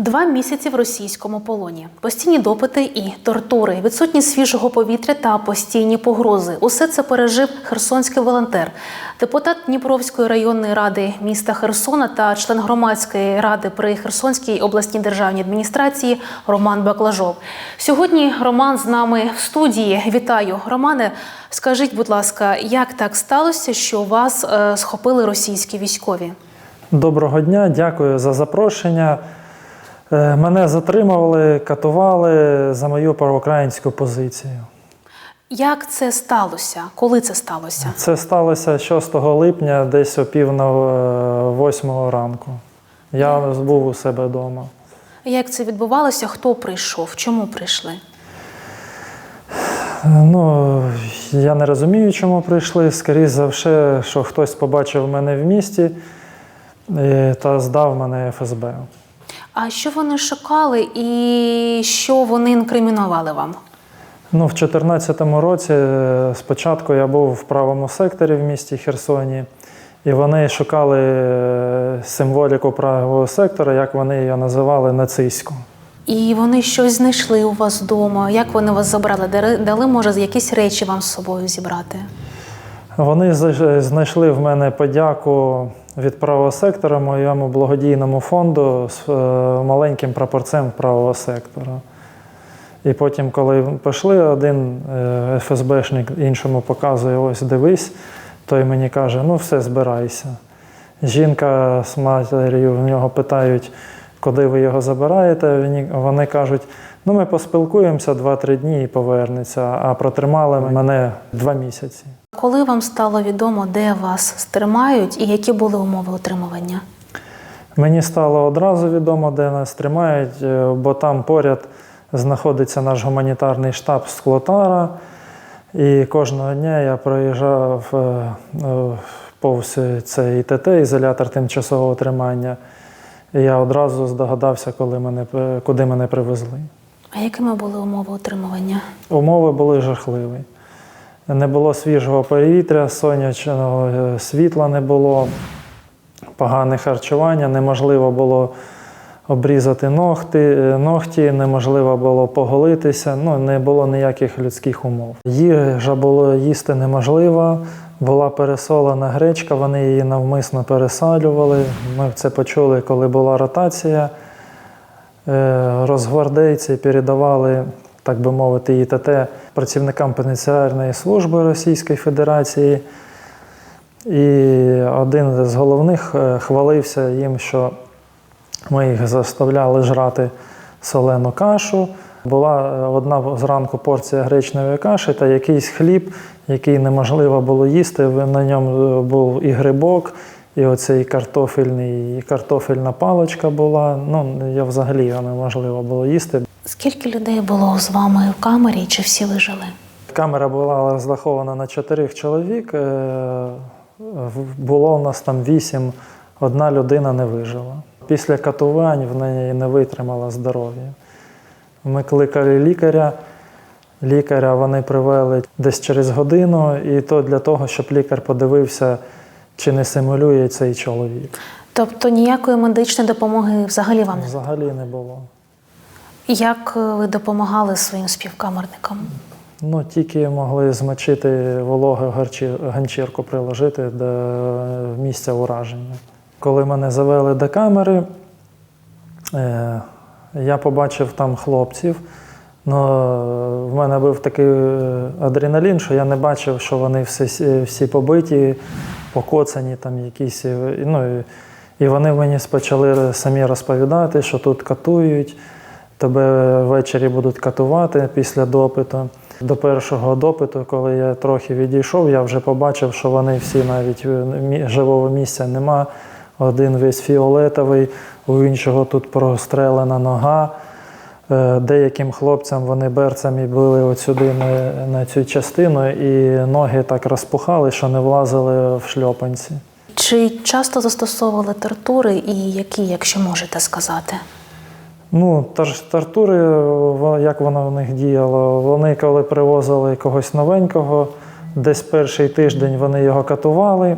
Два місяці в російському полоні, постійні допити і тортури, відсутність свіжого повітря та постійні погрози. Усе це пережив херсонський волонтер, депутат Дніпровської районної ради міста Херсона та член громадської ради при Херсонській обласній державній адміністрації Роман Баклажов. Сьогодні Роман з нами в студії. Вітаю, Романе. Скажіть, будь ласка, як так сталося, що вас е, схопили російські військові? Доброго дня, дякую за запрошення. Е, Мене затримували, катували за мою проукраїнську позицію. Як це сталося? Коли це сталося? Це сталося 6 липня, десь о пів на е, восьмого ранку. Я був у себе вдома. Як це відбувалося? Хто прийшов? Чому прийшли? Ну, я не розумію, чому прийшли. Скоріше за все, що хтось побачив мене в місті е, та здав мене ФСБ. А що вони шукали і що вони інкримінували вам? Ну, в 2014 році е, спочатку я був в правому секторі в місті Херсоні, і вони шукали е, символіку правого сектора, як вони її називали, нацистську. І вони щось знайшли у вас вдома. Як вони вас забрали? Дали- Дали, може, якісь речі вам з собою зібрати? Вони знайшли в мене подяку від правого сектора моєму благодійному фонду з е, маленьким прапорцем правого сектора. І потім, коли пішли, один е, ФСБшник іншому показує, ось дивись, той мені каже, ну все, збирайся. Жінка з матір'ю в нього питають, куди ви його забираєте. Вони- кажуть, ну ми поспілкуємося 2-3 дні і повернеться, а протримали мене два місяці. Коли вам стало відомо, де вас стримають і які були умови утримування? Мені стало одразу відомо, де нас тримають, е, бо там поряд знаходиться наш гуманітарний штаб Склотара. І кожного дня я проїжджав е, е, повз цей ІТТ, ізолятор тимчасового тримання. І я одразу здогадався, коли мене, куди мене привезли. А якими були умови утримування? Умови були жахливі. Не було свіжого повітря, сонячного е, світла не було, погане харчування, неможливо було обрізати ногти, е, ногті, неможливо було поголитися, ну, не було ніяких людських умов. Їжа було їсти неможливо, була пересолена гречка, вони її навмисно пересалювали. Ми це почули, коли була ротація. Е, Розгвардейці передавали, так би мовити, ІТТ працівникам пенітенціарної служби Російської Федерації. І один з головних е, хвалився їм, що ми їх заставляли жрати солену кашу. Була е, одна зранку порція гречневої каші та якийсь хліб, який неможливо було їсти. На ньому е, був і грибок, і оцей картофельний, і картофельна паличка була. Ну, я взагалі його неможливо було їсти. Скільки людей було з вами в камері, чи всі вижили? Камера була розрахована на чотирьох чоловік. е, Було у нас там вісім, одна людина не вижила. Після катувань в неї не витримала здоров'я. Ми кликали лікаря. Лікаря вони привели десь через годину, і то для того, щоб лікар подивився, чи не симулює цей чоловік. Тобто ніякої медичної допомоги взагалі вам Взагалі не було. Як е, ви допомагали своїм співкамерникам? Ну, тільки могли змочити вологу ганчірку приложити до місця ураження. Коли мене завели до камери, е, я побачив там хлопців. Ну, в мене був такий адреналін, що я не бачив, що вони всі, всі побиті, покоцані, там якісь. Ну, і вони мені почали самі розповідати, що тут катують, тебе ввечері будуть катувати після допиту. До першого допиту, коли я трохи відійшов, я вже побачив, що вони всі навіть е, живого місця нема. Один весь фіолетовий, у іншого тут прострелена нога. Е, Деяким хлопцям вони берцями били от сюди на, на цю частину, і ноги так розпухали, що не влазили в шльопанці. Чи часто застосовували тортури і які, якщо можете сказати? Ну, во- як воно в них діяло? Вони, коли привозили когось новенького, десь перший тиждень вони його катували,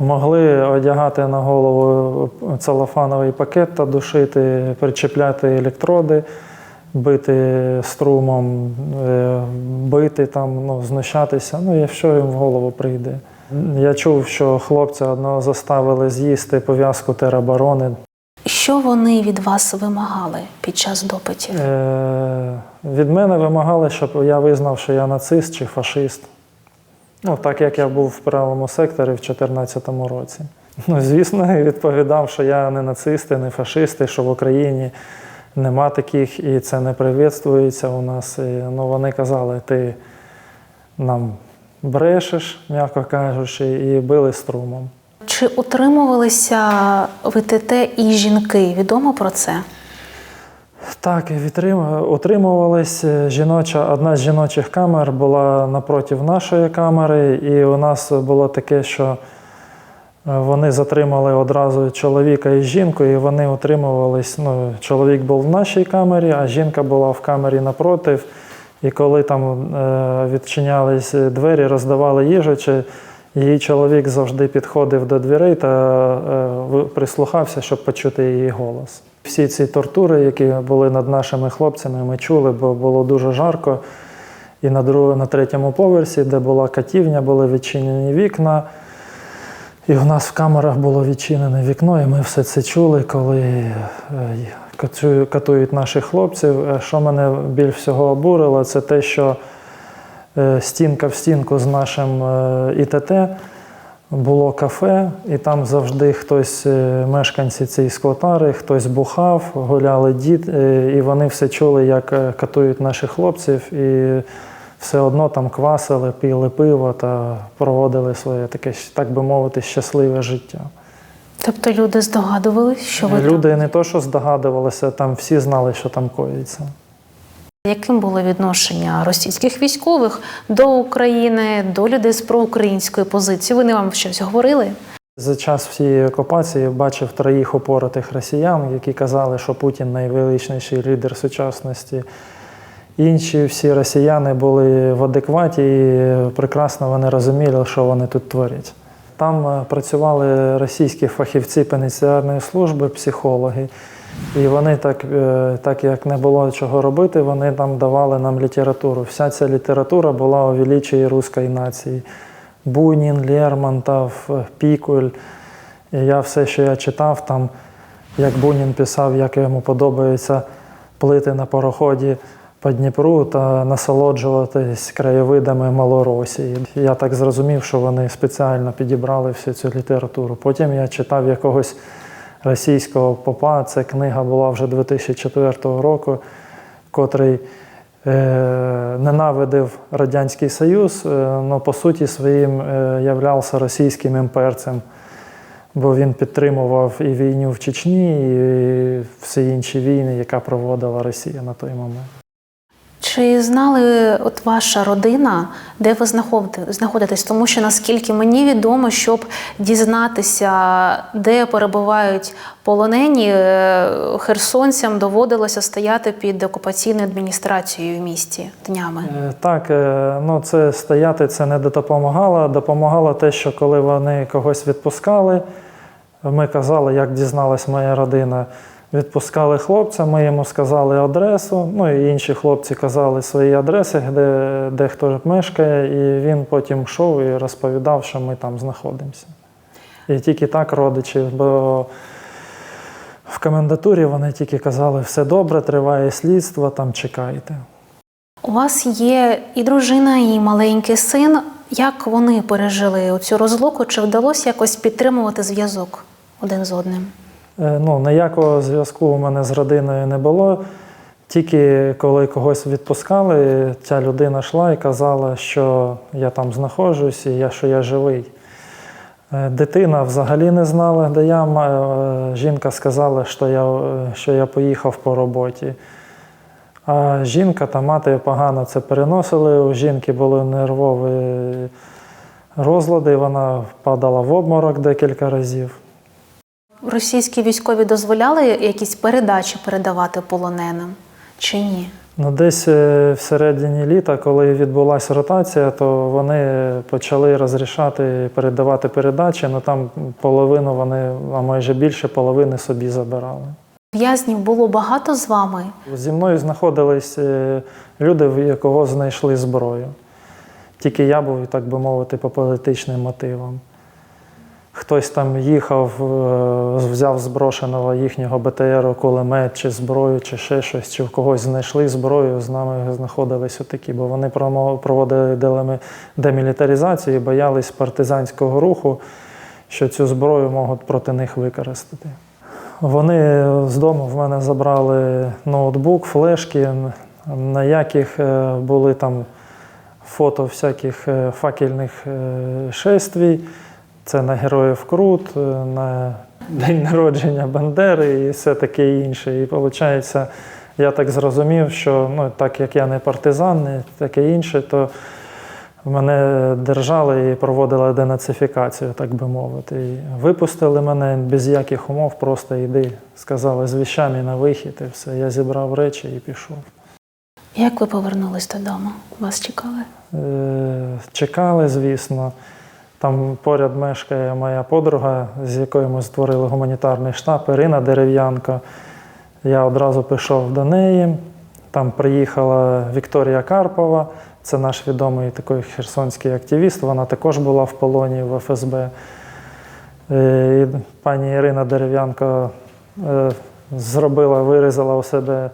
Могли одягати на голову целофановий пакет та душити, причепляти електроди, бити струмом, е, бити там, ну, знущатися, ну, якщо їм в голову прийде. Я чув, що хлопця одного заставили з'їсти пов'язку тероборони. Що вони від вас вимагали під час допитів? Е, від мене вимагали, щоб я визнав, що я нацист чи фашист. Ну, так як я був в правому секторі в 2014 році. Ну, звісно, відповідав, що я не нацист, не фашист, що в Україні нема таких, і це не привітствується у нас. І, ну, вони казали, ти нам брешеш, м'яко кажучи, і били струмом. Чи утримувалися ВТТ і жінки? Відомо про це? Так, утримувались. Жіноча, одна з жіночих камер була напротив нашої камери, і у нас було таке, що е, вони затримали одразу чоловіка і жінку, і вони утримувались. Ну, чоловік був в нашій камері, а жінка була в камері напротив. І коли там е, відчинялись двері, роздавали їжу, чи її чоловік завжди підходив до дверей та е, прислухався, щоб почути її голос. Всі ці тортури, які були над нашими хлопцями, ми чули, бо було дуже жарко. І на, друг, на третьому поверсі, де була катівня, були відчинені вікна. І у нас в камерах було відчинене вікно, і ми все це чули, коли е, катують наших хлопців. Е, Що мене більш всього обурило, це те, що стінка в стінку з нашим е, ІТТ було кафе, і там завжди хтось, е, мешканці цієї склотари, хтось бухав, гуляли дід, е, і вони все чули, як е, катують наших хлопців, і все одно там квасили, пили пиво та проводили своє таке, так би мовити, щасливе життя. Тобто люди здогадувалися, що ви? Люди не то, що здогадувалися, там всі знали, що там коїться. Яким було відношення російських військових до України, до людей з проукраїнської позиції? Вони вам щось говорили? За час всієї окупації бачив троїх упоротих росіян, які казали, що Путін найвеличніший лідер сучасності. Інші всі росіяни були в адекваті і прекрасно вони розуміли, що вони тут творять. Там е, працювали російські фахівці пенітенціарної служби, психологи. І вони так, е, так як не було чого робити, вони там давали нам літературу. Вся ця література була у величії руської нації. Бунін, Лермонтов, Пікуль. І я все, що я читав, там, як Бунін писав, як йому подобається плити на пароході по Дніпру та насолоджуватись краєвидами Малоросії. Я так зрозумів, що вони спеціально підібрали всю цю літературу. Потім я читав якогось російського попа. Це книга була вже 2004 року, котрий е, ненавидив Радянський Союз, але по суті своїм е, являвся російським імперцем, бо він підтримував і війну в Чечні, і всі інші війни, яка проводила Росія на той момент. Чи знали от ваша родина, де ви знаходитесь? Тому що наскільки мені відомо, щоб дізнатися, де перебувають полонені, е, херсонцям доводилося стояти під окупаційною адміністрацією в місті днями. Е, Так, е, ну це стояти це не допомагало. Допомагало те, що коли вони когось відпускали, ми казали, як дізналась моя родина. Відпускали хлопця, ми йому сказали адресу. Ну і інші хлопці казали свої адреси, де, де хто мешкає, і він потім йшов і розповідав, що ми там знаходимося. І тільки так родичі, бо в комендатурі вони тільки казали, все добре, триває слідство, там чекайте. У вас є і дружина, і маленький син. Як вони пережили цю розлуку? Чи вдалося якось підтримувати зв'язок один з одним? Е, Ну, ніякого зв'язку у мене з родиною не було. Тільки коли когось відпускали, ця людина йшла і казала, що я там знаходжусь і я, що я живий. Е, Дитина взагалі не знала, де я. Е, Жінка сказала, що я, що я поїхав по роботі. А жінка та мати погано це переносили. У жінки були нервові розлади, вона падала в обморок декілька разів. Російські військові дозволяли якісь передачі передавати полоненим чи ні? Ну, десь е, в середині літа, коли відбулася ротація, то вони почали розрішати передавати передачі. Ну там половину вони, а майже більше половини собі забирали. В'язнів було багато з вами. Зі мною знаходились е, люди, в якого знайшли зброю. Тільки я був, так би мовити, по політичним мотивам. Хтось там їхав, е, взяв зброшеного їхнього БТРу кулемет чи зброю, чи ще щось, чи в когось знайшли зброю, з нами знаходились отакі, бо вони проводили демілітаризацію і боялись партизанського руху, що цю зброю можуть проти них використати. Вони з дому в мене забрали ноутбук, флешки, на яких е, були там фото всяких е, факельних шествій. Це на Героїв Крут, е, на День народження Бандери і все таке інше. І виходить, я так зрозумів, що ну, так як я не партизан, не таке інше, то мене держали і проводили денацифікацію, так би мовити. І випустили мене без яких умов, просто йди, сказали з віщами на вихід, і все. Я зібрав речі і пішов. Як ви повернулись додому? Вас чекали? Е, Чекали, звісно. Там поряд мешкає моя подруга, з якою ми створили гуманітарний штаб, Ірина Дерев'янко. Я одразу пішов до неї. Там приїхала Вікторія Карпова, це наш відомий такий херсонський активіст. Вона також була в полоні в ФСБ. Е, І пані Ірина Дерев'янко е, зробила, вирізала у себе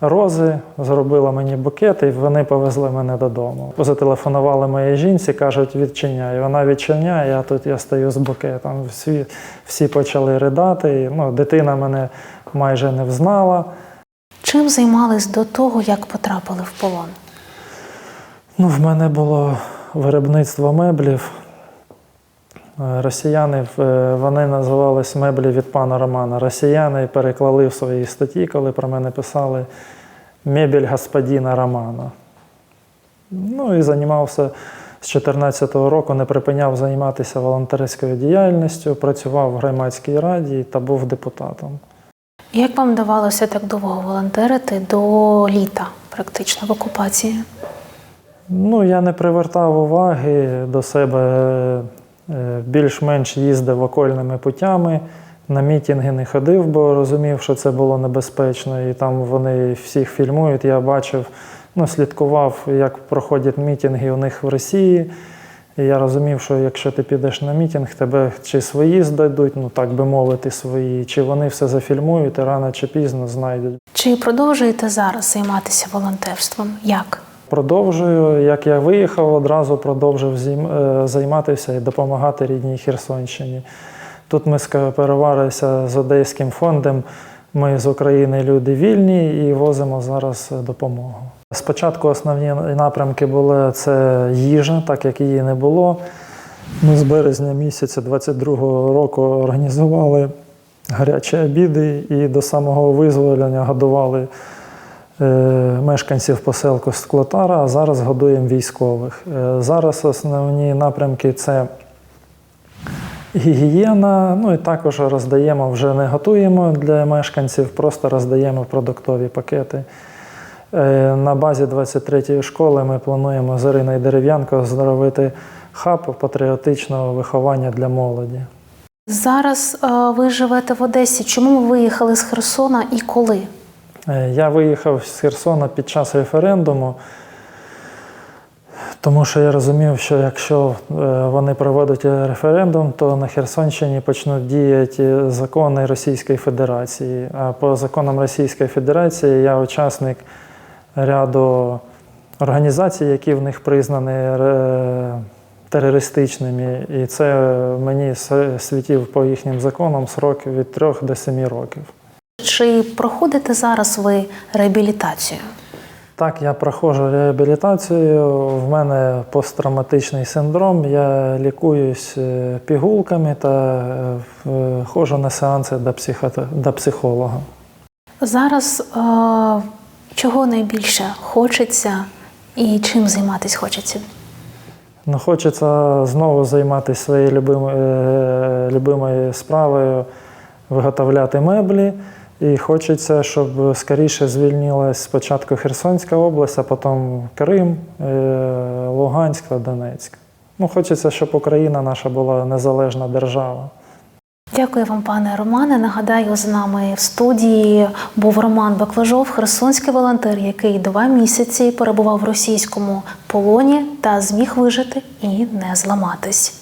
рози, зробила мені букет, і вони повезли мене додому. Зателефонували моїй жінці, кажуть, відчиняй. Вона відчиняє, а тут я стою з букетом. Всі, всі почали ридати. І, Ну, дитина мене майже не взнала. Чим займались до того, як потрапили в полон? Ну, в мене було виробництво меблів. Е, Росіяни е, вони називались меблі від пана Романа. Росіяни переклали в своїй статті, коли про мене писали мебель господина Романа. Ну і займався з 2014 року, не припиняв займатися волонтерською діяльністю, працював в громадській раді та був депутатом. Як вам давалося так довго волонтерити до літа, практично в окупації? Ну, я не привертав уваги до себе, більш-менш їздив окольними путями. На мітинги не ходив, бо розумів, що це було небезпечно, і там вони всіх фільмують. Я бачив, ну, слідкував, як проходять мітинги у них в Росії. І я розумів, що якщо ти підеш на мітинг, тебе чи свої здадуть, ну так би мовити, свої, чи вони все зафільмують і рано чи пізно знайдуть. Чи продовжуєте зараз займатися волонтерством? Як? Продовжую, як я виїхав, одразу продовжив е, займатися і допомагати рідній Херсонщині. Тут ми скооперувалися з Одеським фондом. Ми з України люди вільні і возимо зараз допомогу. Спочатку основні напрямки були це їжа, так як її не було. Ми з березня місяця 22-го року організували гарячі обіди і до самого визволення годували мешканців поселку Склотара, а зараз годуємо військових. Е, Зараз основні напрямки це гігієна, ну і також роздаємо, вже не готуємо для мешканців, просто роздаємо продуктові пакети. Е, На базі 23-ї школи ми плануємо з Іриною Дерев'янко зробити хаб патріотичного виховання для молоді. Зараз е, ви живете в Одесі. Чому ви виїхали з Херсона і коли? Е, Я виїхав з Херсона під час референдуму, тому що я розумів, що якщо е, вони проводять референдум, то на Херсонщині почнуть діяти закони Російської Федерації. А по законам Російської Федерації я учасник ряду організацій, які в них признані е, терористичними. І це мені світів по їхнім законам срок від 3 до 7 років. Чи проходите зараз ви реабілітацію? Так, я проходжу реабілітацію. В мене посттравматичний синдром. Я лікуюсь е, пігулками та е, ходжу на сеанси до, психото- до психолога. Зараз е, чого найбільше хочеться і чим займатися хочеться? Ну, хочеться знову займатися своєю любимою, е, любимою справою, виготовляти меблі. І хочеться, щоб скоріше звільнилась спочатку Херсонська область, а потім Крим, е, Луганськ та Донецьк. Ну, хочеться, щоб Україна наша була незалежна держава. Дякую вам, пане Романе. Нагадаю, з нами в студії був Роман Баклажов, херсонський волонтер, який два місяці перебував в російському полоні та зміг вижити і не зламатись.